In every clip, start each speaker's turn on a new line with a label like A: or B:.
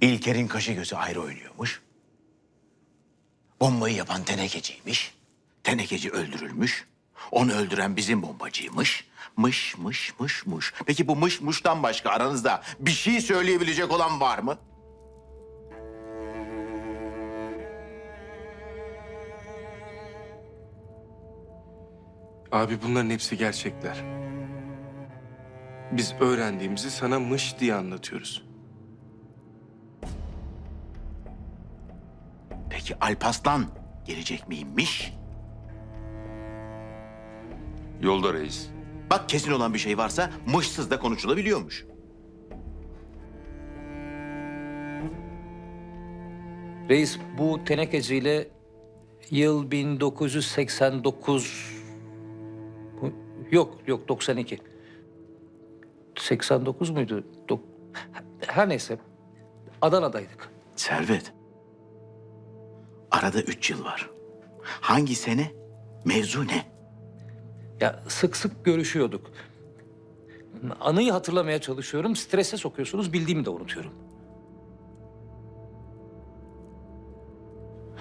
A: İlker'in kaşı gözü ayrı oynuyormuş. Bombayı yapan tenekeciymiş. Tenekeci öldürülmüş. Onu öldüren bizim bombacıymış. Mış mış mış mış. Peki bu mış mıştan başka aranızda bir şey söyleyebilecek olan var mı?
B: Abi bunların hepsi gerçekler. Biz öğrendiğimizi sana mış diye anlatıyoruz.
A: Peki Alpaslan gelecek miymiş?
C: Yolda reis.
A: Bak kesin olan bir şey varsa mışsız da konuşulabiliyormuş.
D: Reis bu tenekeciyle yıl 1989 bu- yok yok 92 89 muydu? Dok- Her neyse Adana'daydık.
A: Servet. Arada üç yıl var. Hangi sene? Mevzu ne?
D: Ya sık sık görüşüyorduk. Anıyı hatırlamaya çalışıyorum. Strese sokuyorsunuz. Bildiğimi de unutuyorum.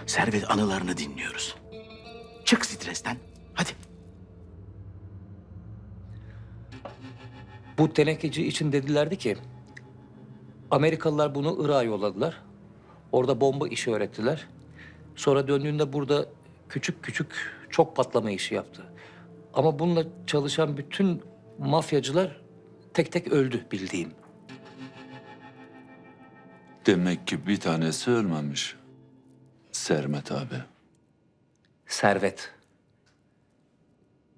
A: Servet anılarını dinliyoruz. Çık stresten. Hadi.
D: Bu tenekeci için dedilerdi ki Amerikalılar bunu Irak'a yolladılar. Orada bomba işi öğrettiler. Sonra döndüğünde burada küçük küçük çok patlama işi yaptı. Ama bununla çalışan bütün mafyacılar tek tek öldü bildiğim.
C: Demek ki bir tanesi ölmemiş. Sermet abi.
D: Servet.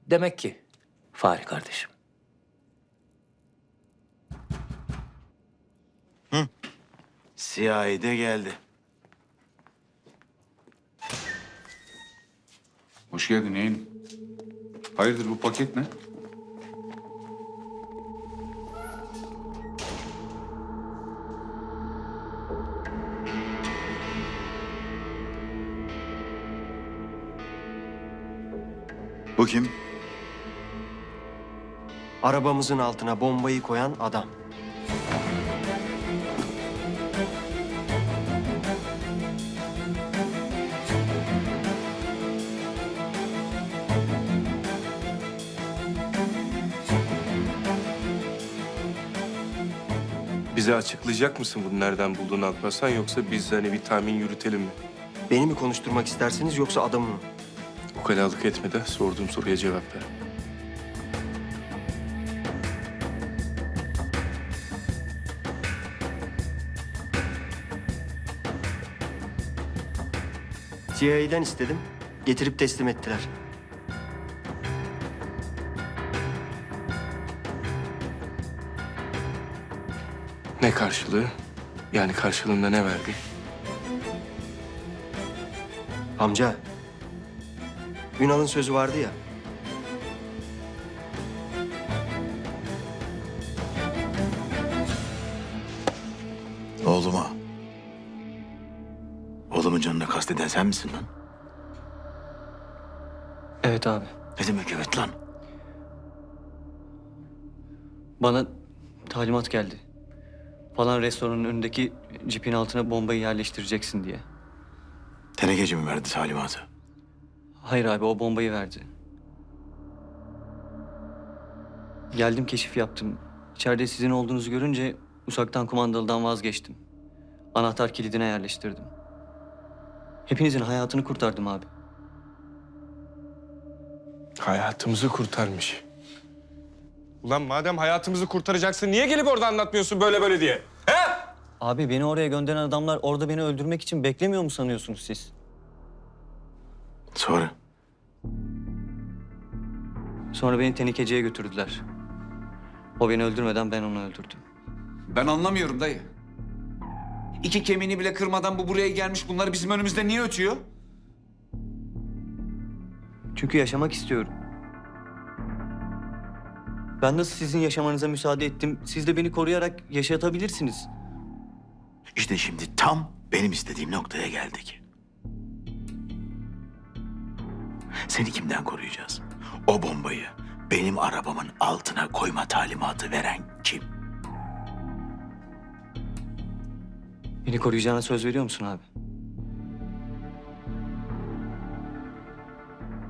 D: Demek ki Fahri kardeşim.
A: CIA'de geldi.
E: Hoş geldin yeğenim. Hayırdır bu paket ne?
A: Bu kim?
F: Arabamızın altına bombayı koyan adam.
B: Bize açıklayacak mısın bunu nereden bulduğunu Alparslan yoksa biz hani bir tahmin yürütelim mi?
F: Beni mi konuşturmak istersiniz yoksa adamı mı?
B: Ukalalık etme de sorduğum soruya cevap ver.
F: CIA'den istedim. Getirip teslim ettiler.
B: Ne karşılığı? Yani karşılığında ne verdi?
F: Amca. Ünal'ın sözü vardı ya.
A: Oğluma. Oğlumun canına kasteden sen misin lan?
G: Evet abi.
A: Ne demek evet lan?
G: Bana talimat geldi. Falan restoranın önündeki cipin altına bombayı yerleştireceksin diye.
A: Tenekeci mi verdi talimatı?
G: Hayır abi o bombayı verdi. Geldim keşif yaptım. İçeride sizin olduğunuzu görünce uzaktan kumandalıdan vazgeçtim. Anahtar kilidine yerleştirdim. Hepinizin hayatını kurtardım abi.
B: Hayatımızı kurtarmış. Ulan madem hayatımızı kurtaracaksın niye gelip orada anlatmıyorsun böyle böyle diye?
G: Abi beni oraya gönderen adamlar orada beni öldürmek için beklemiyor mu sanıyorsunuz siz?
A: Sonra?
G: Sonra beni tenekeciye götürdüler. O beni öldürmeden ben onu öldürdüm.
E: Ben anlamıyorum dayı. İki kemiğini bile kırmadan bu buraya gelmiş. Bunları bizim önümüzde niye ötüyor?
G: Çünkü yaşamak istiyorum. Ben nasıl sizin yaşamanıza müsaade ettim, siz de beni koruyarak yaşatabilirsiniz.
A: İşte şimdi tam benim istediğim noktaya geldik. Seni kimden koruyacağız? O bombayı benim arabamın altına koyma talimatı veren kim?
G: Beni koruyacağına söz veriyor musun abi?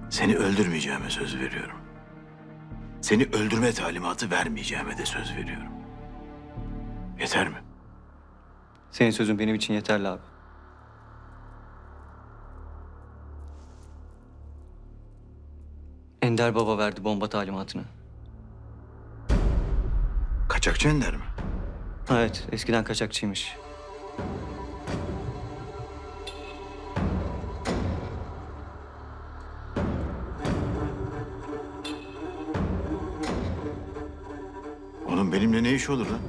A: Seni öldürmeyeceğime söz veriyorum. Seni öldürme talimatı vermeyeceğime de söz veriyorum. Yeter mi?
G: Senin sözün benim için yeterli abi. Ender Baba verdi bomba talimatını.
A: Kaçakçı Ender mi?
G: Evet, eskiden kaçakçıymış.
A: Benimle ne işi olur lan?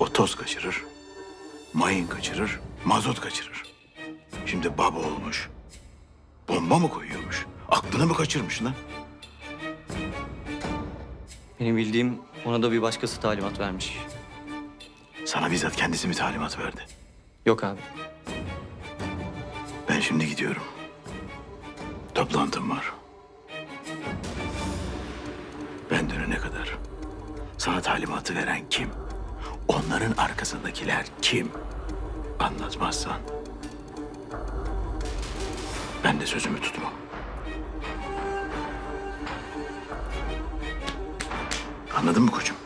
A: O toz kaçırır, mayın kaçırır, mazot kaçırır. Şimdi baba olmuş. Bomba mı koyuyormuş? Aklını mı kaçırmış lan?
G: Benim bildiğim ona da bir başkası talimat vermiş.
A: Sana bizzat kendisi mi talimat verdi?
G: Yok abi.
A: Ben şimdi gidiyorum. Toplantım var. Sana talimatı veren kim? Onların arkasındakiler kim? Anlatmazsan ben de sözümü tutmam. Anladın mı koçum?